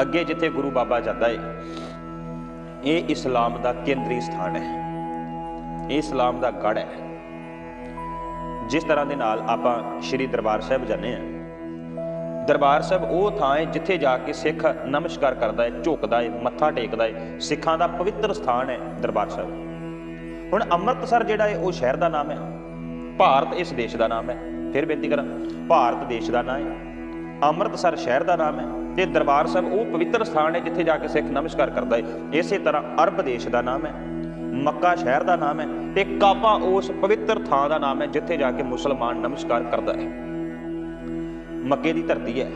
ਅੱਗੇ ਜਿੱਥੇ ਗੁਰੂ ਬਾਬਾ ਜਾਂਦਾ ਏ, ਇਹ ਇਸਲਾਮ ਦਾ ਕੇਂਦਰੀ ਸਥਾਨ ਹੈ। ਇਹ ਇਸਲਾਮ ਦਾ ਗੜ੍ਹ ਹੈ। ਜਿਸ ਤਰ੍ਹਾਂ ਦੇ ਨਾਲ ਆਪਾਂ ਸ੍ਰੀ ਦਰਬਾਰ ਸਾਹਿਬ ਜਾਂਦੇ ਆ ਦਰਬਾਰ ਸਾਹਿਬ ਉਹ ਥਾਂ ਹੈ ਜਿੱਥੇ ਜਾ ਕੇ ਸਿੱਖ ਨਮਸਕਾਰ ਕਰਦਾ ਹੈ, ਝੁਕਦਾ ਹੈ, ਮੱਥਾ ਟੇਕਦਾ ਹੈ। ਸਿੱਖਾਂ ਦਾ ਪਵਿੱਤਰ ਸਥਾਨ ਹੈ ਦਰਬਾਰ ਸਾਹਿਬ। ਹੁਣ ਅੰਮ੍ਰਿਤਸਰ ਜਿਹੜਾ ਹੈ, ਉਹ ਸ਼ਹਿਰ ਦਾ ਨਾਮ ਹੈ। ਭਾਰਤ ਇਸ ਦੇਸ਼ ਦਾ ਨਾਮ ਹੈ। ਫਿਰ ਬੇਨਤੀ ਕਰਾਂ, ਭਾਰਤ ਦੇਸ਼ ਦਾ ਨਾਮ ਹੈ। ਅੰਮ੍ਰਿਤਸਰ ਸ਼ਹਿਰ ਦਾ ਨਾਮ ਹੈ। ਤੇ ਦਰਬਾਰ ਸਾਹਿਬ ਉਹ ਪਵਿੱਤਰ ਸਥਾਨ ਹੈ ਜਿੱਥੇ ਜਾ ਕੇ ਸਿੱਖ ਨਮਸਕਾਰ ਕਰਦਾ ਹੈ। ਇਸੇ ਤਰ੍ਹਾਂ ਅਰਬ ਦੇਸ਼ ਦਾ ਨਾਮ ਹੈ, ਮੱਕਾ ਸ਼ਹਿਰ ਦਾ ਨਾਮ ਹੈ ਤੇ ਕਾਬਾ ਉਸ ਪਵਿੱਤਰ ਥਾਂ ਦਾ ਨਾਮ ਹੈ ਜਿੱਥੇ ਜਾ ਕੇ ਮੁਸਲਮਾਨ ਨਮਸਕਾਰ ਕਰਦਾ ਹੈ। ਮੱਕੇ ਦੀ ਧਰਤੀ ਹੈ।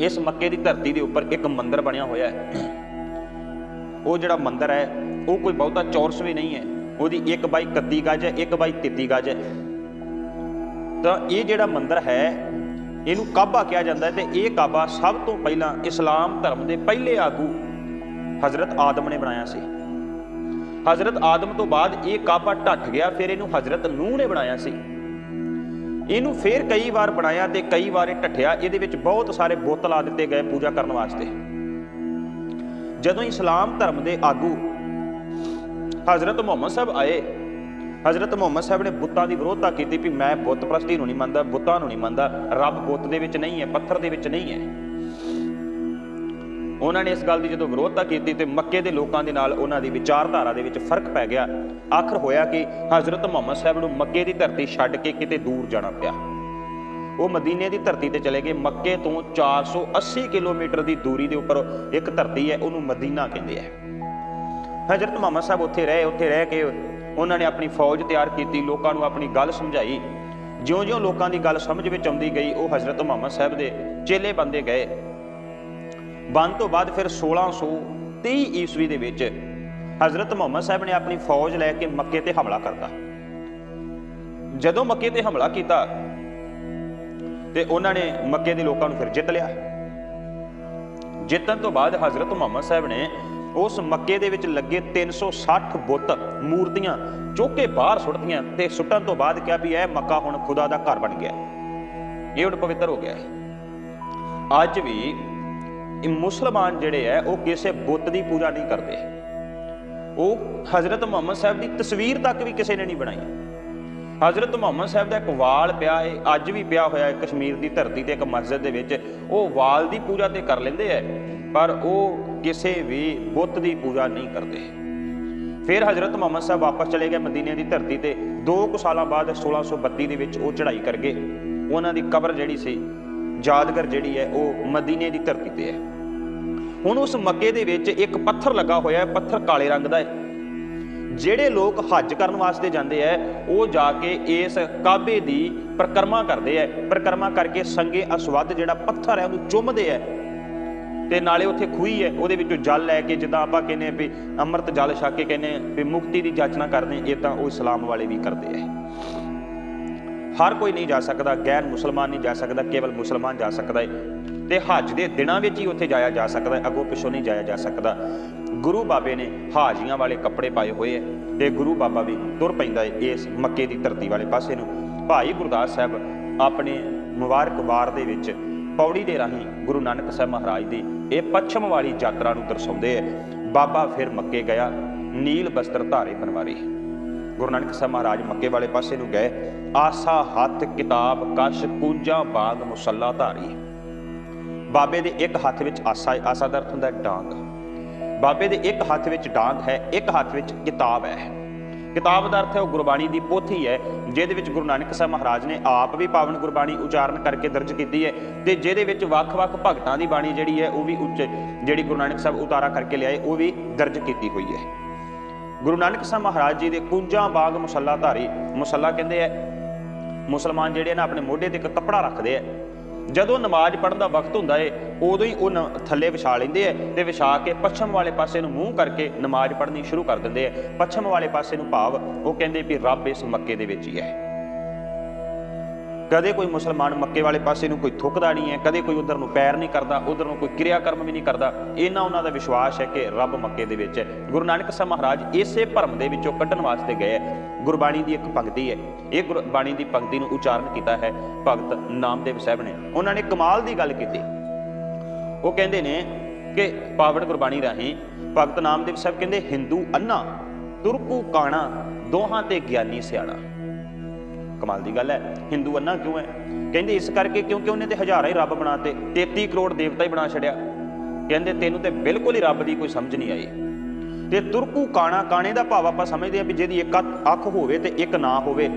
ਇਸ ਮੱਕੇ ਦੀ ਧਰਤੀ ਦੇ ਉੱਪਰ ਇੱਕ ਮੰਦਿਰ ਬਣਿਆ ਹੋਇਆ ਹੈ। ਉਹ ਜਿਹੜਾ ਮੰਦਿਰ ਹੈ, ਉਹ ਕੋਈ ਬਹੁਤਾ ਚੌਰਸ ਵੀ ਨਹੀਂ ਹੈ। ਉਹਦੀ 1 ਬਾਈ 31 ਗਜ ਹੈ 1 ਬਾਈ 33 ਗਜ ਹੈ। ਤਾਂ ਇਹ ਜਿਹੜਾ ਮੰਦਿਰ ਹੈ ਇਹਨੂੰ ਕਾਬਾ ਕਿਹਾ ਜਾਂਦਾ ਹੈ ਤੇ ਇਹ ਕਾਬਾ ਸਭ ਤੋਂ ਪਹਿਲਾਂ ਇਸਲਾਮ ਧਰਮ ਦੇ ਪਹਿਲੇ ਆਗੂ ਹਜ਼ਰਤ ਆਦਮ ਨੇ ਬਣਾਇਆ ਸੀ। ਹਜ਼ਰਤ ਆਦਮ ਤੋਂ ਬਾਅਦ ਇਹ ਕਾਬਾ ਢੱਠ ਗਿਆ, ਫਿਰ ਇਹਨੂੰ ਹਜ਼ਰਤ ਨੂਹ ਨੇ ਬਣਾਇਆ ਸੀ। ਇਹਨੂੰ ਫੇਰ ਕਈ ਵਾਰ ਬਣਾਇਆ ਤੇ ਕਈ ਵਾਰ ਇਹ ਢੱਠਿਆ। ਇਹਦੇ ਵਿੱਚ ਬਹੁਤ ਸਾਰੇ ਬੁੱਤ ਲਾ ਦਿੱਤੇ ਗਏ ਪੂਜਾ ਕਰਨ ਵਾਸਤੇ। ਜਦੋਂ ਇਸਲਾਮ ਧਰਮ ਦੇ ਆਗੂ ਹਜ਼ਰਤ ਮੁਹੰਮਦ ਸਾਹਿਬ ਆਏ ਹਜ਼ਰਤ ਮੁਹੰਮਦ ਸਾਹਿਬ ਨੇ ਬੁੱਤਾਂ ਦੀ ਵਿਰੋਧਤਾ ਕੀਤੀ ਵੀ ਮੈਂ ਬੁੱਤ ਪ੍ਰਸਤੀ ਨੂੰ ਨਹੀਂ ਮੰਨਦਾ, ਬੁੱਤਾਂ ਨੂੰ ਨਹੀਂ ਮੰਨਦਾ, ਰੱਬ ਬੁੱਤ ਦੇ ਵਿੱਚ ਨਹੀਂ ਹੈ, ਪੱਥਰ ਦੇ ਵਿੱਚ ਨਹੀਂ ਹੈ। ਉਹਨਾਂ ਨੇ ਇਸ ਗੱਲ ਦੀ ਜਦੋਂ ਵਿਰੋਧਤਾ ਕੀਤੀ ਤੇ ਮੱਕੇ ਦੇ ਲੋਕਾਂ ਦੇ ਨਾਲ ਉਹਨਾਂ ਦੀ ਵਿਚਾਰਧਾਰਾ ਦੇ ਵਿੱਚ ਫ਼ਰਕ ਪੈ ਗਿਆ। ਆਖਰ ਹੋਇਆ ਕਿ ਹਜ਼ਰਤ ਮੁਹੰਮਦ ਸਾਹਿਬ ਨੂੰ ਮੱਕੇ ਦੀ ਧਰਤੀ ਛੱਡ ਕੇ ਕਿਤੇ ਦੂਰ ਜਾਣਾ ਪਿਆ। ਉਹ ਮਦੀਨੇ ਦੀ ਧਰਤੀ ਤੇ ਚਲੇ ਗਏ। ਮੱਕੇ ਤੋਂ 480 ਕਿਲੋਮੀਟਰ ਦੀ ਦੂਰੀ ਦੇ ਉੱਪਰ ਇੱਕ ਧਰਤੀ ਹੈ, ਉਹਨੂੰ ਮਦੀਨਾ ਕਹਿੰਦੇ ਆ। ਹਜ਼ਰਤ ਮੁਹੰਮਦ ਸਾਹਿਬ ਉੱਥੇ ਰਹੇ, ਉੱਥੇ ਰਹਿ ਕੇ ਉਹਨਾਂ ਨੇ ਆਪਣੀ ਫੌਜ ਤਿਆਰ ਕੀਤੀ, ਲੋਕਾਂ ਨੂੰ ਆਪਣੀ ਗੱਲ ਸਮਝਾਈ। ਜਿਉਂ-ਜਿਉਂ ਲੋਕਾਂ ਦੀ ਗੱਲ ਸਮਝ ਵਿੱਚ ਆਉਂਦੀ ਗਈ, ਉਹ ਹਜ਼ਰਤ ਮੁਹੰਮਦ ਸਾਹਿਬ ਦੇ ਚੇਲੇ ਬੰਦੇ ਗਏ। ਬੰਦ ਤੋਂ ਬਾਅਦ ਫਿਰ 1630 ਈਸਵੀ ਦੇ ਵਿੱਚ ਹਜ਼ਰਤ ਮੁਹੰਮਦ ਸਾਹਿਬ ਨੇ ਆਪਣੀ ਫੌਜ ਲੈ ਕੇ ਮੱਕੇ ਤੇ ਹਮਲਾ ਕਰਤਾ ਜਦੋਂ ਮੱਕੇ ਤੇ ਹਮਲਾ ਕੀਤਾ, ਤੇ ਉਹਨਾਂ ਨੇ ਮੱਕੇ ਦੇ ਲੋਕਾਂ ਨੂੰ ਫਿਰ ਜਿੱਤ ਲਿਆ। ਜਿੱਤਣ ਤੋਂ ਬਾਅਦ ਹਜ਼ਰਤ ਮੁਹੰਮਦ ਸਾਹਿਬ ਨੇ ਉਸ ਮੱਕੇ ਦੇ ਵਿੱਚ ਲੱਗੇ 360 ਬੁੱਤ ਮੂਰਤੀਆਂ ਚੋਕੇ ਬਾਹਰ ਸੁੱਟਦੀਆਂ ਤੇ ਸੁੱਟਣ ਤੋਂ ਬਾਅਦ ਕਿਹਾ ਵੀ ਇਹ ਮੱਕਾ ਹੁਣ ਖੁਦਾ ਦਾ ਘਰ ਬਣ ਗਿਆ। ਇਹ ਹੁਣ ਪਵਿੱਤਰ ਹੋ ਗਿਆ ਹੈ। ਅੱਜ ਵੀ ਇਹ ਮੁਸਲਮਾਨ ਜਿਹੜੇ ਹੈ, ਉਹ ਕਿਸੇ ਬੁੱਤ ਦੀ ਪੂਜਾ ਨਹੀਂ ਕਰਦੇ। ਉਹ ਹਜ਼ਰਤ ਮੁਹੰਮਦ ਸਾਹਿਬ ਦੀ ਤਸਵੀਰ ਤੱਕ ਵੀ ਕਿਸੇ ਨੇ ਨਹੀਂ ਬਣਾਈ। ਹਜ਼ਰਤ ਮੁਹੰਮਦ ਸਾਹਿਬ ਦਾ ਇੱਕ ਵਾਲ ਪਿਆ ਹੈ, ਅੱਜ ਵੀ ਪਿਆ ਹੋਇਆ ਹੈ ਕਸ਼ਮੀਰ ਦੀ ਧਰਤੀ ਤੇ ਇੱਕ ਮਸਜਿਦ ਦੇ ਵਿੱਚ। ਉਹ ਵਾਲ ਦੀ ਪੂਜਾ ਤੇ ਕਰ ਲੈਂਦੇ ਐ ਪਰ ਉਹ ਕਿਸੇ ਵੀ ਬੁੱਤ ਦੀ ਪੂਜਾ ਨਹੀਂ ਕਰਦੇ। ਫਿਰ ਹਜ਼ਰਤ ਮੁਹੰਮਦ ਸਾਹਿਬ ਵਾਪਸ ਚਲੇ ਗਏ ਮਦੀਨੇ ਦੀ ਧਰਤੀ ਤੇ। 2 ਕੁ ਸਾਲਾਂ ਬਾਅਦ 1632 ਦੇ ਵਿੱਚ ਉਹ ਚੜ੍ਹਾਈ ਕਰ ਗਏ। ਉਹਨਾਂ ਦੀ ਕਬਰ ਜਿਹੜੀ ਸੀ, ਯਾਦਗਰ ਜਿਹੜੀ ਹੈ, ਉਹ ਮਦੀਨੇ ਦੀ ਧਰਤੀ ਤੇ ਹੈ। ਹੁਣ ਉਸ ਮੱਕੇ ਦੇ ਵਿੱਚ ਇੱਕ ਪੱਥਰ ਲੱਗਾ ਹੋਇਆ ਹੈ, ਪੱਥਰ ਕਾਲੇ ਰੰਗ ਦਾ ਹੈ। ਜਿਹੜੇ ਲੋਕ ਹੱਜ ਕਰਨ ਵਾਸਤੇ ਜਾਂਦੇ ਐ ਉਹ ਜਾ ਕੇ ਇਸ ਕਾਬੇ ਦੀ ਪ੍ਰਕਰਮਾ ਕਰਦੇ ਐ ਪ੍ਰਕਰਮਾ ਕਰਕੇ ਸੰਗੇ ਅਸਵਦ ਜਿਹੜਾ ਪੱਥਰ ਹੈ, ਉਹਨੂੰ ਚੁੰਮਦੇ ਐ ਤੇ ਨਾਲੇ ਉੱਥੇ ਖੂਹੀ ਹੈ, ਉਹਦੇ ਵਿੱਚੋਂ ਜਲ ਲੈ ਕੇ ਜਿੱਦਾਂ ਆਪਾਂ ਕਹਿੰਦੇ ਵੀ ਅੰਮ੍ਰਿਤ ਜਲ ਛਕ ਕੇ ਕਹਿੰਦੇ ਵੀ ਮੁਕਤੀ ਦੀ ਜਾਚਨਾ ਕਰਦੇ ਇਹ ਤਾਂ ਉਹ ਇਸਲਾਮ ਵਾਲੇ ਵੀ ਕਰਦੇ ਐ ਹਰ ਕੋਈ ਨਹੀਂ ਜਾ ਸਕਦਾ, ਗੈਰ ਮੁਸਲਮਾਨ ਨਹੀਂ ਜਾ ਸਕਦਾ, ਕੇਵਲ ਮੁਸਲਮਾਨ ਜਾ ਸਕਦਾ ਹੈ। ਤੇ ਹੱਜ ਦੇ ਦਿਨਾਂ ਵਿੱਚ ਹੀ ਉੱਥੇ ਜਾਇਆ ਜਾ ਸਕਦਾ ਹੈ, ਅੱਗੋਂ ਪਿੱਛੋਂ ਨਹੀਂ ਜਾਇਆ ਜਾ ਸਕਦਾ। ਗੁਰੂ ਬਾਬੇ ਨੇ ਹਾਜੀਆਂ ਵਾਲੇ ਕੱਪੜੇ ਪਾਏ ਹੋਏ ਐ ਤੇ ਗੁਰੂ ਬਾਬਾ ਵੀ ਤੁਰ ਪੈਂਦਾ ਹੈ ਇਸ ਮੱਕੇ ਦੀ ਧਰਤੀ ਵਾਲੇ ਪਾਸੇ ਨੂੰ। ਭਾਈ ਗੁਰਦਾਸ ਸਾਹਿਬ ਆਪਣੇ ਮੁਬਾਰਕ ਵਾਰ ਦੇ ਵਿੱਚ ਪੌੜੀ ਦੇ ਰਾਹੀਂ ਗੁਰੂ ਨਾਨਕ ਸਾਹਿਬ ਮਹਾਰਾਜ ਦੀ ਇਹ ਪੱਛਮ ਵਾਲੀ ਯਾਤਰਾ ਨੂੰ ਦਰਸਾਉਂਦੇ ਹੈ। ਬਾਬਾ ਫਿਰ ਮੱਕੇ ਗਿਆ, ਨੀਲ ਬਸਤਰ ਧਾਰੇ ਬਨਵਾਰੇ ਗੁਰੂ ਨਾਨਕ ਸਾਹਿਬ ਮਹਾਰਾਜ ਮੱਕੇ ਵਾਲੇ ਪਾਸੇ ਨੂੰ ਗਏ। ਆਸਾ, ਹੱਥ, ਕਿਤਾਬ, ਕਸ਼, ਕੂੰਜਾਂ, ਬਾਗ, ਮੁਸੱਲਾ ਧਾਰੀ। ਬਾਬੇ ਦੇ ਇੱਕ ਹੱਥ ਵਿੱਚ ਆਸਾ ਆਸਾ ਦਾ ਅਰਥ ਹੁੰਦਾ ਡਾਂਗ। ਬਾਬੇ ਦੇ ਇੱਕ ਹੱਥ ਵਿੱਚ ਡਾਂਗ ਹੈ, ਇੱਕ ਹੱਥ ਵਿੱਚ ਕਿਤਾਬ ਹੈ। ਕਿਤਾਬ ਦਾ ਅਰਥ ਹੈ ਉਹ ਗੁਰਬਾਣੀ ਦੀ ਪੋਥੀ ਹੈ, ਜਿਹਦੇ ਵਿੱਚ ਗੁਰੂ ਨਾਨਕ ਸਾਹਿਬ ਮਹਾਰਾਜ ਨੇ ਆਪ ਵੀ ਪਾਵਨ ਗੁਰਬਾਣੀ ਉਚਾਰਨ ਕਰਕੇ ਦਰਜ ਕੀਤੀ ਹੈ ਤੇ ਜਿਹਦੇ ਵਿੱਚ ਵੱਖ-ਵੱਖ ਭਗਤਾਂ ਦੀ ਬਾਣੀ ਜਿਹੜੀ ਹੈ, ਉਹ ਵੀ ਉੱਚ ਜਿਹੜੀ ਗੁਰੂ ਨਾਨਕ ਸਾਹਿਬ ਉਤਾਰਾ ਕਰਕੇ ਲਿਆਏ, ਉਹ ਵੀ ਦਰਜ ਕੀਤੀ ਹੋਈ ਹੈ। ਗੁਰੂ ਨਾਨਕ ਸਾਹਿਬ ਮਹਾਰਾਜ ਜੀ ਦੇ ਕੁੰਜਾਂ ਬਾਗ ਮੁਸੱਲਾ ਧਾਰੀ ਮੁਸੱਲਾ ਕਹਿੰਦੇ ਆ ਮੁਸਲਮਾਨ ਜਿਹੜੇ ਨੇ ਆਪਣੇ ਮੋਢੇ ਤੇ ਇੱਕ ਕੱਪੜਾ ਰੱਖਦੇ ਆ ਜਦੋਂ ਨਮਾਜ਼ ਪੜ੍ਹਨ ਦਾ ਵਕਤ ਹੁੰਦਾ ਏ, ਉਦੋਂ ਹੀ ਉਹ ਨ- ਥੱਲੇ ਵਿਛਾ ਲੈਂਦੇ ਆ ਤੇ ਵਿਛਾ ਕੇ ਪੱਛਮ ਵਾਲੇ ਪਾਸੇ ਨੂੰ ਮੂੰਹ ਕਰਕੇ ਨਮਾਜ਼ ਪੜ੍ਹਨੀ ਸ਼ੁਰੂ ਕਰ ਦਿੰਦੇ ਆ ਪੱਛਮ ਵਾਲੇ ਪਾਸੇ ਨੂੰ ਭਾਵ ਉਹ ਕਹਿੰਦੇ ਵੀ ਰੱਬ ਇਸ ਮੱਕੇ ਦੇ ਵਿੱਚ ਹੀ ਹੈ। ਕਦੇ ਕੋਈ ਮੁਸਲਮਾਨ ਮੱਕੇ ਵਾਲੇ ਪਾਸੇ ਨੂੰ ਕੋਈ ਥੁੱਕਦਾ ਨਹੀਂ ਹੈ, ਕਦੇ ਕੋਈ ਉਧਰ ਨੂੰ ਪੈਰ ਨਹੀਂ ਕਰਦਾ, ਉਧਰ ਨੂੰ ਕੋਈ ਕਿਰਿਆ ਕਰਮ ਵੀ ਨਹੀਂ ਕਰਦਾ। ਇਹਨਾਂ ਉਹਨਾਂ ਦਾ ਵਿਸ਼ਵਾਸ ਹੈ ਕਿ ਰੱਬ ਮੱਕੇ ਦੇ ਵਿੱਚ ਹੈ। ਗੁਰੂ ਨਾਨਕ ਸਾਹਿਬ ਮਹਾਰਾਜ ਇਸੇ ਭਰਮ ਦੇ ਵਿੱਚੋਂ ਕੱਢਣ ਵਾਸਤੇ ਗਏ ਹੈ। ਗੁਰਬਾਣੀ ਦੀ ਇੱਕ ਪੰਕਤੀ ਹੈ। ਇਹ ਗੁਰਬਾਣੀ ਦੀ ਪੰਕਤੀ ਨੂੰ ਉਚਾਰਨ ਕੀਤਾ ਹੈ ਭਗਤ ਨਾਮਦੇਵ ਸਾਹਿਬ ਨੇ। ਉਹਨਾਂ ਨੇ ਕਮਾਲ ਦੀ ਗੱਲ ਕੀਤੀ। ਉਹ ਕਹਿੰਦੇ ਨੇ ਕਿ ਪਾਵਨ ਗੁਰਬਾਣੀ ਰਾਹੀਂ ਭਗਤ ਨਾਮਦੇਵ ਸਾਹਿਬ ਕਹਿੰਦੇ, ਹਿੰਦੂ ਅੰਨਾ, ਤੁਰਕੂ ਕਾਣਾ, ਦੋਹਾਂ ਤੇ ਗਿਆਨੀ ਸਿਆਣਾ। ਕਮਾਲ ਦੀ ਗੱਲ ਹੈ। ਹਿੰਦੂ ਅੰਨਾ ਕਿਉਂ ਹੈ? ਕਹਿੰਦੇ ਇਸ ਕਰਕੇ ਕਿਉਂਕਿ ਉਹਨੇ ਤੇ ਹਜ਼ਾਰਾਂ ਹੀ ਰੱਬ ਬਣਾਤੇ 33 ਕਰੋੜ ਦੇਵਤਾ ਹੀ ਬਣਾ ਛੜਿਆ ਕਹਿੰਦੇ ਤੈਨੂੰ ਤੇ ਬਿਲਕੁਲ ਹੀ ਰੱਬ ਦੀ ਕੋਈ ਸਮਝ ਨਹੀਂ ਆਈ। ਤੇ ਤੁਰਕੂ ਕਾਣਾ ਕਾਣੇ ਦਾ ਭਾਵ ਆਪਾਂ ਸਮਝਦੇ ਆ ਵੀ ਜਿਹਦੀ ਇੱਕ ਅੱਖ- ਹੋਵੇ ਤੇ ਇੱਕ ਨਾ ਹੋਵੇ।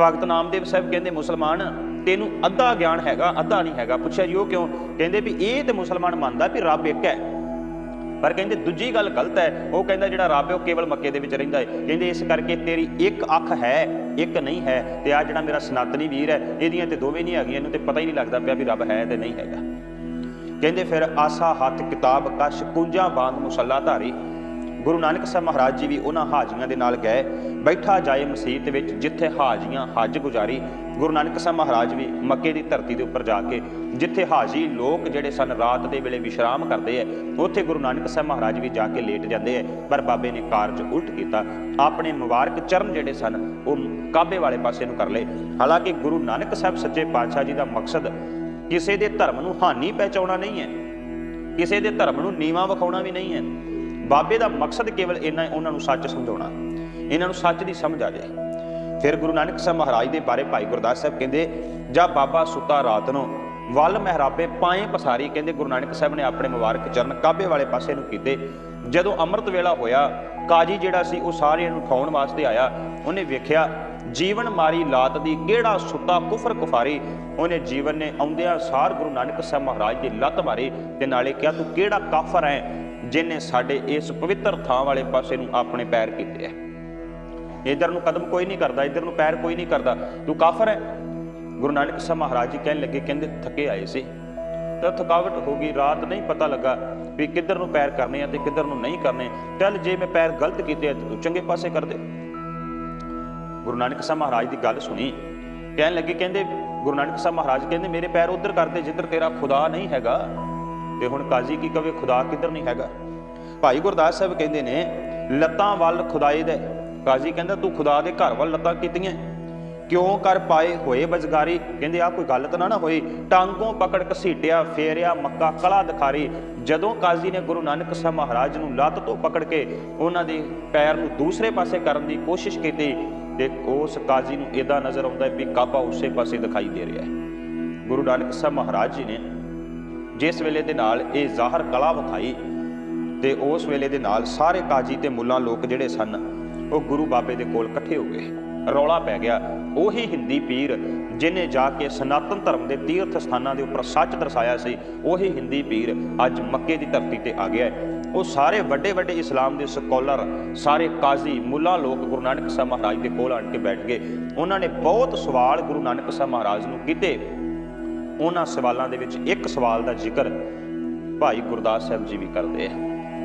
ਭਗਤ ਨਾਮਦੇਵ ਸਾਹਿਬ ਕਹਿੰਦੇ, ਮੁਸਲਮਾਨ, ਤੈਨੂੰ ਅੱਧਾ ਗਿਆਨ ਹੈਗਾ, ਅੱਧਾ ਨਹੀਂ ਹੈਗਾ। ਪੁੱਛਿਆ ਜੀ ਉਹ ਕਿਉਂ? ਕਹਿੰਦੇ ਵੀ ਇਹ ਤੇ ਮੁਸਲਮਾਨ ਮੰਨਦਾ ਵੀ ਰੱਬ ਇੱਕ ਹੈ। ਪਰ ਕਹਿੰਦੇ ਦੂਜੀ ਗੱਲ ਗਲਤ ਹੈ, ਉਹ ਕਹਿੰਦਾ ਜਿਹੜਾ ਰੱਬ ਹੈ ਉਹ ਕੇਵਲ ਮੱਕੇ ਦੇ ਵਿੱਚ ਰਹਿੰਦਾ ਹੈ। ਕਹਿੰਦੇ ਇਸ ਕਰਕੇ ਤੇਰੀ ਇੱਕ ਅੱਖ ਹੈ, ਇੱਕ ਨਹੀਂ ਹੈ ਤੇ ਆ ਜਿਹੜਾ ਮੇਰਾ ਸਨਾਤਨੀ ਵੀਰ ਹੈ, ਇਹਦੀਆਂ ਤੇ ਦੋਵੇਂ ਨਹੀਂ ਹੈਗੀਆਂ, ਇਹਨੂੰ ਤੇ ਪਤਾ ਹੀ ਨਹੀਂ ਲੱਗਦਾ ਪਿਆ ਵੀ ਰੱਬ ਹੈ ਤੇ ਨਹੀਂ ਹੈਗਾ। ਕਹਿੰਦੇ ਫਿਰ ਆਸਾ ਹੱਥ ਕਿਤਾਬ ਕਸ਼ ਕੁੰਜਾਂ ਬਾਂਗ ਮੁਸੱਲਾ ਧਾਰੀ। ਗੁਰੂ ਨਾਨਕ ਸਾਹਿਬ ਮਹਾਰਾਜ ਜੀ ਵੀ ਉਹਨਾਂ ਹਾਜੀਆਂ ਦੇ ਨਾਲ ਗਏ। ਬੈਠਾ ਜਾਏ ਮਸਜਿਦ ਵਿੱਚ ਜਿੱਥੇ ਹਾਜੀਆਂ ਹੱਜ ਗੁਜ਼ਾਰੀ। ਗੁਰੂ ਨਾਨਕ ਸਾਹਿਬ ਮਹਾਰਾਜ ਵੀ ਮੱਕੇ ਦੀ ਧਰਤੀ ਦੇ ਉੱਪਰ ਜਾ ਕੇ ਜਿੱਥੇ ਹਾਜੀ ਲੋਕ ਜਿਹੜੇ ਸਨ ਰਾਤ ਦੇ ਵੇਲੇ ਵਿਸ਼ਰਾਮ ਕਰਦੇ ਐ ਉੱਥੇ ਗੁਰੂ ਨਾਨਕ ਸਾਹਿਬ ਮਹਾਰਾਜ ਵੀ ਜਾ ਕੇ ਲੇਟ ਜਾਂਦੇ ਐ ਪਰ ਬਾਬੇ ਨੇ ਕਾਰਜ ਉਲਟ ਕੀਤਾ। ਆਪਣੇ ਮੁਬਾਰਕ ਚਰਨ ਜਿਹੜੇ ਸਨ, ਉਹ ਕਾਬੇ ਵਾਲੇ ਪਾਸੇ ਨੂੰ ਕਰ ਲਏ। ਹਾਲਾਂਕਿ ਗੁਰੂ ਨਾਨਕ ਸਾਹਿਬ ਸੱਚੇ ਪਾਤਸ਼ਾਹ ਜੀ ਦਾ ਮਕਸਦ ਕਿਸੇ ਦੇ ਧਰਮ ਨੂੰ ਹਾਨੀ ਪਹੁੰਚਾਉਣਾ ਨਹੀਂ ਹੈ। ਕਿਸੇ ਦੇ ਧਰਮ ਨੂੰ ਨੀਵਾ ਵਿਖਾਉਣਾ ਵੀ ਨਹੀਂ ਹੈ। ਬਾਬੇ ਦਾ ਮਕਸਦ ਕੇਵਲ ਇੰਨਾ ਉਹਨਾਂ ਨੂੰ ਸੱਚ ਸਮਝਾਉਣਾ। ਇਹਨਾਂ ਨੂੰ ਸੱਚ ਦੀ ਸਮਝ ਆ ਜਾਏ। ਫਿਰ ਗੁਰੂ ਨਾਨਕ ਸਾਹਿਬ ਮਹਾਰਾਜ ਦੇ ਬਾਰੇ ਭਾਈ ਗੁਰਦਾਸ ਸਾਹਿਬ ਕਹਿੰਦੇ, ਜਾਂ ਬਾਬਾ ਸੁੱਤਾ ਰਾਤ ਨੂੰ ਵੱਲ ਮਹਿਰਾਬੇ ਪਾਏ ਪਸਾਰੀ, ਕਹਿੰਦੇ ਗੁਰੂ ਨਾਨਕ ਸਾਹਿਬ ਨੇ ਆਪਣੇ ਮੁਬਾਰਕ ਚਰਨ ਕਾਬੇ ਵਾਲੇ ਪਾਸੇ ਨੂੰ ਕੀਤੇ। ਜਦੋਂ ਅੰਮ੍ਰਿਤ ਵੇਲਾ ਹੋਇਆ, ਕਾਜੀ ਜਿਹੜਾ ਸੀ, ਉਹ ਸਾਰਿਆਂ ਨੂੰ ਉਠਾਉਣ ਵਾਸਤੇ ਆਇਆ। ਉਹਨੇ ਵੇਖਿਆ, ਜੀਵਨ ਮਾਰੀ ਲਾਤ ਦੀ ਕਿਹੜਾ ਸੁੱਤਾ ਕੁਫਰ ਕੁਫਾਰੀ। ਉਹਨੇ ਜੀਵਨ ਨੇ ਆਉਂਦਿਆਂ ਸਾਰ ਗੁਰੂ ਨਾਨਕ ਸਾਹਿਬ ਮਹਾਰਾਜ ਦੀ ਲੱਤ ਮਾਰੀ ਤੇ ਨਾਲੇ ਕਿਹਾ, ਤੂੰ ਕਿਹੜਾ ਕਾਫਰ ਹੈ ਜਿਨੇ ਸਾਡੇ ਇਸ ਪਵਿੱਤਰ ਥਾਂ ਵਾਲੇ ਪਾਸੇ ਨੂੰ ਆਪਣੇ ਪੈਰ ਕੀਤੇ ਐ ਇਧਰ ਨੂੰ ਕਦਮ ਕੋਈ ਨਹੀਂ ਕਰਦਾ, ਇਧਰ ਨੂੰ ਪੈਰ ਕੋਈ ਨਹੀਂ ਕਰਦਾ। ਤੂੰ ਕਾਫਰ ਹੈ? ਗੁਰੂ ਨਾਨਕ ਸਾਹਿਬ ਮਹਾਰਾਜ ਜੀ ਕਹਿਣ ਲੱਗੇ, ਕਹਿੰਦੇ ਥੱਕੇ ਆਏ ਸੀ। ਤਾਂ ਥਕਾਵਟ ਹੋ ਗਈ, ਰਾਤ ਨਹੀਂ ਪਤਾ ਲੱਗਾ ਵੀ ਕਿੱਧਰ ਨੂੰ ਪੈਰ ਕਰਨੇ ਆ ਤੇ ਕਿੱਧਰ ਨੂੰ ਨਹੀਂ ਕਰਨੇ। ਚੱਲ ਜੇ ਮੈਂ ਪੈਰ ਗਲਤ ਕੀਤੇ ਆ ਤੂੰ ਚੰਗੇ ਪਾਸੇ ਕਰ ਦੇ। ਗੁਰੂ ਨਾਨਕ ਸਾਹਿਬ ਮਹਾਰਾਜ ਦੀ ਗੱਲ ਸੁਣੀ। ਕਹਿਣ ਲੱਗੇ, ਕਹਿੰਦੇ, ਗੁਰੂ ਨਾਨਕ ਸਾਹਿਬ ਮਹਾਰਾਜ ਕਹਿੰਦੇ, ਮੇਰੇ ਪੈਰ ਉਧਰ ਕਰਦੇ ਜਿੱਧਰ ਤੇਰਾ ਖੁਦਾ ਨਹੀਂ ਹੈਗਾ। ਤੇ ਹੁਣ ਕਾਜ਼ੀ ਕੀ ਕਵੇ, ਖੁਦਾ ਕਿੱਧਰ ਨਹੀਂ ਹੈਗਾ? ਭਾਈ ਗੁਰਦਾਸ ਸਾਹਿਬ ਕਹਿੰਦੇ ਨੇ, ਲੱਤਾਂ ਵੱਲ ਖੁਦਾਏ ਦੇ। ਕਾਜ਼ੀ ਕਹਿੰਦਾ, ਤੂੰ ਖੁਦਾ ਦੇ ਘਰ ਵੱਲ ਲੱਤਾਂ ਕੀਤੀਆਂ। ਕਿਉਂ ਕਰ ਪਾਏ ਹੋਏ ਬਜਗਾਰੀ ਕਹਿੰਦੇ ਆ ਕੋਈ ਗੱਲ ਤਾਂ ਨਾ ਨਾ ਹੋਈ। ਟਾਂਗੋਂ ਪਕੜ ਘਸੀਟਿਆ, ਫੇਰਿਆ, ਮੱਕਾ, ਕਲਾ ਦਿਖਾਰੀ। ਜਦੋਂ ਕਾਜ਼ੀ ਨੇ ਗੁਰੂ ਨਾਨਕ ਸਾਹਿਬ ਮਹਾਰਾਜ ਨੂੰ ਲੱਤ ਤੋਂ ਪਕੜ ਕੇ ਉਹਨਾਂ ਦੇ ਪੈਰ ਨੂੰ ਦੂਸਰੇ ਪਾਸੇ ਕਰਨ ਦੀ ਕੋਸ਼ਿਸ਼ ਕੀਤੀ, ਤੇ ਉਸ ਕਾਜ਼ੀ ਨੂੰ ਇਦਾਂ ਨਜ਼ਰ ਆਉਂਦਾ ਵੀ ਕਾਬਾ ਉਸੇ ਪਾਸੇ ਦਿਖਾਈ ਦੇ ਰਿਹਾ ਹੈ। ਗੁਰੂ ਨਾਨਕ ਸਾਹਿਬ ਮਹਾਰਾਜ ਜੀ ਨੇ ਜਿਸ ਵੇਲੇ ਦੇ ਨਾਲ ਇਹ ਜ਼ਾਹਰ ਕਲਾ ਵਿਖਾਈ, ਤੇ ਉਸ ਵੇਲੇ ਦੇ ਨਾਲ ਸਾਰੇ ਕਾਜੀ ਤੇ ਮੁੱਲਾ ਲੋਕ ਜਿਹੜੇ ਸਨ, ਉਹ ਗੁਰੂ ਬਾਬੇ ਦੇ ਕੋਲ ਇਕੱਠੇ ਹੋ ਗਏ। ਰੌਲਾ ਪੈ ਗਿਆ। ਉਹੀ ਹਿੰਦੀ ਪੀਰ ਜਿਨੇ ਜਾ ਕੇ ਸਨਾਤਨ ਧਰਮ ਦੇ ਤੀਰਥ ਸਥਾਨਾਂ ਦੇ ਉੱਪਰ ਸੱਚ ਦਰਸਾਇਆ ਸੀ, ਉਹੀ ਹਿੰਦੀ ਪੀਰ ਅੱਜ ਮੱਕੇ ਦੀ ਧਰਤੀ ਤੇ ਆ ਗਿਆ ਹੈ। ਉਹ ਸਾਰੇ ਵੱਡੇ ਵੱਡੇ ਇਸਲਾਮ ਦੇ ਸਕਾਲਰ, ਸਾਰੇ ਕਾਜ਼ੀ ਮੁੱਲਾ ਲੋਕ ਗੁਰੂ ਨਾਨਕ ਸਾਹਿਬ ਮਹਾਰਾਜ ਦੇ ਕੋਲ ਆਣ ਕੇ ਬੈਠ ਗਏ। ਉਹਨਾਂ ਨੇ ਬਹੁਤ ਸਵਾਲ ਗੁਰੂ ਨਾਨਕ ਸਾਹਿਬ ਮਹਾਰਾਜ ਨੂੰ ਕੀਤੇ। ਉਹਨਾਂ ਸਵਾਲਾਂ ਦੇ ਵਿੱਚ ਇੱਕ ਸਵਾਲ ਦਾ ਜ਼ਿਕਰ ਭਾਈ ਗੁਰਦਾਸ ਸਾਹਿਬ ਜੀ ਵੀ ਕਰਦੇ ਆ।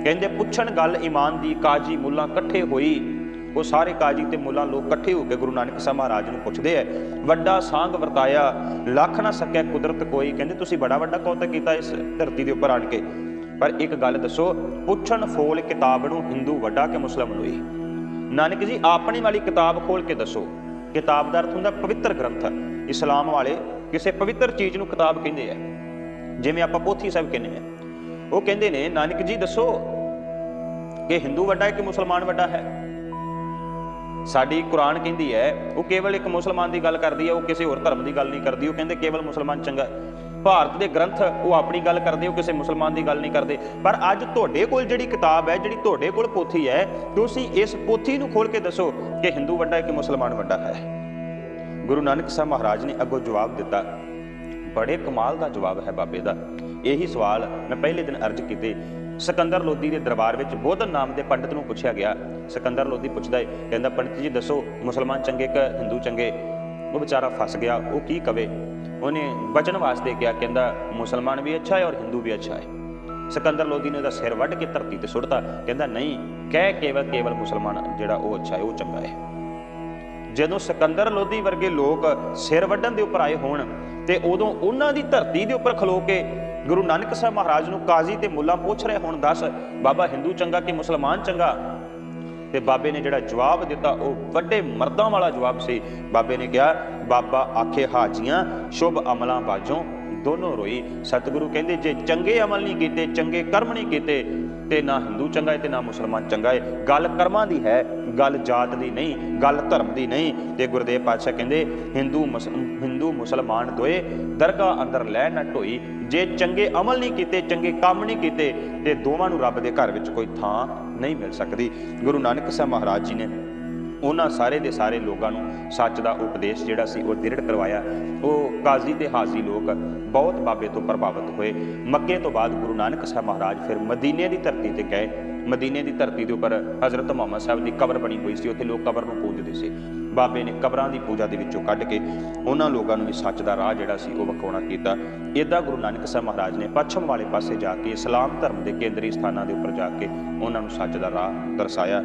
ਕਹਿੰਦੇ, ਪੁੱਛਣ ਗੱਲ ਈਮਾਨ ਦੀ ਕਾਜੀ ਮੁੱਲਾ ਇਕੱਠੇ ਹੋਈ ਉਹ ਸਾਰੇ ਕਾਜੀ ਤੇ ਮੁੱਲਾ ਲੋਕ ਇਕੱਠੇ ਹੋ ਕੇ ਗੁਰੂ ਨਾਨਕ ਸਾਹਿਬ ਮਹਾਰਾਜ ਨੂੰ ਪੁੱਛਦੇ ਐ ਵੱਡਾ ਸਾਂਗ ਵਰਤਾਇਆ, ਲੱਖ ਨਾ ਸਕਿਆ ਕੁਦਰਤ ਕੋਈ, ਕਹਿੰਦੇ ਤੁਸੀਂ ਬੜਾ ਵੱਡਾ ਕੌਤਕ ਕੀਤਾ ਇਸ ਧਰਤੀ ਦੇ ਉੱਪਰ ਆਣ ਕੇ। ਪਰ ਇੱਕ ਗੱਲ ਦੱਸੋ, ਪੁੱਛਣ ਫੋਲ ਕਿਤਾਬ ਨੂੰ ਹਿੰਦੂ ਵੱਡਾ ਕਿ ਮੁਸਲਮਾਨ ਹੋਈ ਨਾਨਕ ਜੀ, ਆਪਣੀ ਵਾਲੀ ਕਿਤਾਬ ਖੋਲ ਕੇ ਦੱਸੋ। ਕਿਤਾਬ ਦਾ ਅਰਥ ਹੁੰਦਾ ਪਵਿੱਤਰ ਗ੍ਰੰਥ। ਇਸਲਾਮ ਵਾਲੇ ਕਿਸੇ ਪਵਿੱਤਰ ਚੀਜ਼ ਨੂੰ ਕਿਤਾਬ ਕਹਿੰਦੇ ਆ। ਜਿਵੇਂ ਆਪਾਂ ਪੋਥੀ ਸਾਹਿਬ ਕਹਿੰਦੇ ਆ। ਉਹ ਕਹਿੰਦੇ ਨੇ, ਨਾਨਕ ਜੀ ਦੱਸੋ ਕਿ ਹਿੰਦੂ ਵੱਡਾ ਹੈ ਕਿ ਮੁਸਲਮਾਨ ਵੱਡਾ ਹੈ? ਸਾਡੀ ਕੁਰਾਨ ਕਹਿੰਦੀ ਹੈ, ਉਹ ਕੇਵਲ ਇੱਕ ਮੁਸਲਮਾਨ ਦੀ ਗੱਲ ਕਰਦੀ ਹੈ, ਉਹ ਕਿਸੇ ਹੋਰ ਧਰਮ ਦੀ ਗੱਲ ਨਹੀਂ ਕਰਦੀ, ਉਹ ਕਹਿੰਦੇ ਕੇਵਲ ਮੁਸਲਮਾਨ ਚੰਗਾ ਭਾਰਤ ਦੇ ਗ੍ਰੰਥ ਉਹ ਆਪਣੀ ਗੱਲ ਕਰਦੇ, ਉਹ ਕਿਸੇ ਮੁਸਲਮਾਨ ਦੀ ਗੱਲ ਨਹੀਂ ਕਰਦੇ। ਪਰ ਅੱਜ ਤੁਹਾਡੇ ਕੋਲ ਜਿਹੜੀ ਕਿਤਾਬ ਹੈ, ਜਿਹੜੀ ਤੁਹਾਡੇ ਕੋਲ ਪੋਥੀ ਹੈ, ਤੁਸੀਂ ਇਸ ਪੋਥੀ ਨੂੰ ਖੋਲ ਕੇ ਦੱਸੋ ਕਿ ਹਿੰਦੂ ਵੱਡਾ ਹੈ ਕਿ ਮੁਸਲਮਾਨ ਵੱਡਾ ਹੈ? ਗੁਰੂ ਨਾਨਕ ਸਾਹਿਬ ਮਹਾਰਾਜ ਨੇ ਅੱਗੋਂ ਜਵਾਬ ਦਿੱਤਾ, ਬੜੇ ਕਮਾਲ ਦਾ ਜਵਾਬ ਹੈ ਬਾਬੇ ਦਾ। ਇਹੀ ਸਵਾਲ ਮੈਂ ਪਹਿਲੇ ਦਿਨ ਅਰਜ਼ ਕੀਤੇ ਸਿਕੰਦਰ ਲੋਧੀ ਦੇ ਦਰਬਾਰ ਵਿੱਚ ਬੋਧਨ ਨਾਮ ਦੇ ਪੰਡਤ ਨੂੰ ਪੁੱਛਿਆ ਗਿਆ। ਸਿਕੰਦਰ ਲੋਧੀ ਪੁੱਛਦਾ ਹੈ, ਕਹਿੰਦਾ, ਪੰਡਤ ਜੀ, ਦੱਸੋ, ਮੁਸਲਮਾਨ ਚੰਗੇ ਕਿ ਹਿੰਦੂ ਚੰਗੇ? ਉਹ ਵਿਚਾਰਾ ਫਸ ਗਿਆ, ਉਹ ਕੀ ਕਵੇ? ਉਹਨੇ ਬਚਨ ਵਾਸਤੇ ਕਿਹਾ, ਕਹਿੰਦਾ, ਮੁਸਲਮਾਨ ਵੀ ਅੱਛਾ ਹੈ ਔਰ ਹਿੰਦੂ ਵੀ ਅੱਛਾ ਹੈ। ਸਿਕੰਦਰ ਲੋਧੀ ਨੇ ਉਹਦਾ ਸਿਰ ਵੱਢ ਕੇ ਧਰਤੀ ਤੇ ਸੁੱਟਤਾ, ਕਹਿੰਦਾ, ਨਹੀਂ, ਕਹਿ ਕੇਵਲ ਕੇਵਲ ਮੁਸਲਮਾਨ ਜਿਹੜਾ ਉਹ ਅੱਛਾ ਹੈ, ਉਹ ਚੰਗਾ ਹੈ। ਜਦੋਂ ਸਿਕੰਦਰ ਲੋਧੀ ਵਰਗੇ ਲੋਕ ਸਿਰ ਵੱਢਣ ਦੇ ਉੱਪਰ ਆਏ ਹੋਣ ਤੇ ਉਦੋਂ ਉਹਨਾਂ ਦੀ ਧਰਤੀ ਦੇ ਉੱਪਰ ਖਲੋ ਕੇ ਗੁਰੂ ਨਾਨਕ ਸਾਹਿਬ ਮਹਾਰਾਜ ਨੂੰ ਕਾਜ਼ੀ ਤੇ ਮੁੱਲਾ ਪੁੱਛ ਰਹੇ ਹੁਣ ਦੱਸ, ਬਾਬਾ ਹਿੰਦੂ ਚੰਗਾ ਕਿ ਮੁਸਲਮਾਨ ਚੰਗਾ? ਤੇ ਬਾਬੇ ਨੇ ਜਿਹੜਾ ਜਵਾਬ ਦਿੱਤਾ, ਉਹ ਵੱਡੇ ਮਰਦਾਂ ਵਾਲਾ ਜਵਾਬ ਸੀ। ਬਾਬੇ ਨੇ ਕਿਹਾ, ਬਾਬਾ ਆਖੇ ਹਾਜੀਆਂ, ਸ਼ੁਭ ਅਮਲਾਂ ਬਾਜੋਂ ਦੋਨੋਂ ਰੋਈ। ਸਤਿਗੁਰੂ ਕਹਿੰਦੇ, ਜੇ ਚੰਗੇ ਅਮਲ ਨਹੀਂ ਕੀਤੇ, ਚੰਗੇ ਕਰਮ ਨਹੀਂ ਕੀਤੇ ਤੇ ਨਾ ਹਿੰਦੂ ਚੰਗਾ ਹੈ ਤੇ ਨਾ ਮੁਸਲਮਾਨ ਚੰਗਾ ਹੈ। ਗੱਲ ਕਰਮਾਂ ਦੀ ਹੈ, ਗੱਲ ਜਾਤ ਦੀ ਨਹੀਂ, ਗੱਲ ਧਰਮ ਦੀ ਨਹੀਂ। ਤੇ ਗੁਰਦੇਵ ਪਾਤਸ਼ਾਹ ਕਹਿੰਦੇ, ਹਿੰਦੂ ਮੁਸ- ਹਿੰਦੂ ਮੁਸਲਮਾਨ ਦੋਏ, ਦਰਗਾਹ ਅੰਦਰ ਲੈ ਨਾ ਢੋਈ। ਜੇ ਚੰਗੇ ਅਮਲ ਨਹੀਂ ਕੀਤੇ, ਚੰਗੇ ਕੰਮ ਨਹੀਂ ਕੀਤੇ, ਤੇ ਦੋਵਾਂ ਨੂੰ ਰੱਬ ਦੇ ਘਰ ਵਿੱਚ ਕੋਈ ਥਾਂ ਨਹੀਂ ਮਿਲ ਸਕਦੀ। ਗੁਰੂ ਨਾਨਕ ਸਾਹਿਬ ਮਹਾਰਾਜ ਜੀ ਨੇ ਉਹਨਾਂ ਸਾਰੇ ਦੇ ਸਾਰੇ ਲੋਕਾਂ ਨੂੰ ਸੱਚ ਦਾ ਉਪਦੇਸ਼ ਜਿਹੜਾ ਸੀ ਉਹ ਦ੍ਰਿੜ ਕਰਵਾਇਆ। ਉਹ ਕਾਜ਼ੀ ਤੇ ਹਾਜ਼ੀ ਲੋਕ ਬਹੁਤ ਬਾਬੇ ਤੋਂ ਪ੍ਰਭਾਵਿਤ ਹੋਏ। ਮੱਕੇ ਤੋਂ ਬਾਅਦ ਗੁਰੂ ਨਾਨਕ ਸਾਹਿਬ ਮਹਾਰਾਜ ਫਿਰ ਮਦੀਨੇ ਦੀ ਧਰਤੀ ਤੇ ਗਏ। ਮਦੀਨੇ ਦੀ ਧਰਤੀ ਦੇ ਉੱਪਰ ਹਜ਼ਰਤ ਮੁਹੰਮਦ ਸਾਹਿਬ ਦੀ ਕਬਰ ਬਣੀ ਹੋਈ ਸੀ। ਉੱਥੇ ਲੋਕ ਕਬਰ ਨੂੰ ਪੂਜਦੇ ਸੀ। ਬਾਬੇ ਨੇ ਕਬਰਾਂ ਦੀ ਪੂਜਾ ਦੇ ਵਿੱਚੋਂ ਕੱਢ ਕੇ ਉਹਨਾਂ ਲੋਕਾਂ ਨੂੰ ਵੀ ਸੱਚ ਦਾ ਰਾਹ ਜਿਹੜਾ ਸੀ ਉਹ ਵਿਖਾਉਣਾ ਕੀਤਾ। ਇਦਾਂ ਗੁਰੂ ਨਾਨਕ ਸਾਹਿਬ ਮਹਾਰਾਜ ਨੇ ਪੱਛਮ ਵਾਲੇ ਪਾਸੇ ਜਾ ਕੇ ਇਸਲਾਮ ਧਰਮ ਦੇ ਕੇਂਦਰੀ ਸਥਾਨਾਂ ਦੇ ਉੱਪਰ ਜਾ ਕੇ ਉਹਨਾਂ ਨੂੰ ਸੱਚ ਦਾ ਰਾਹ ਦਰਸਾਇਆ।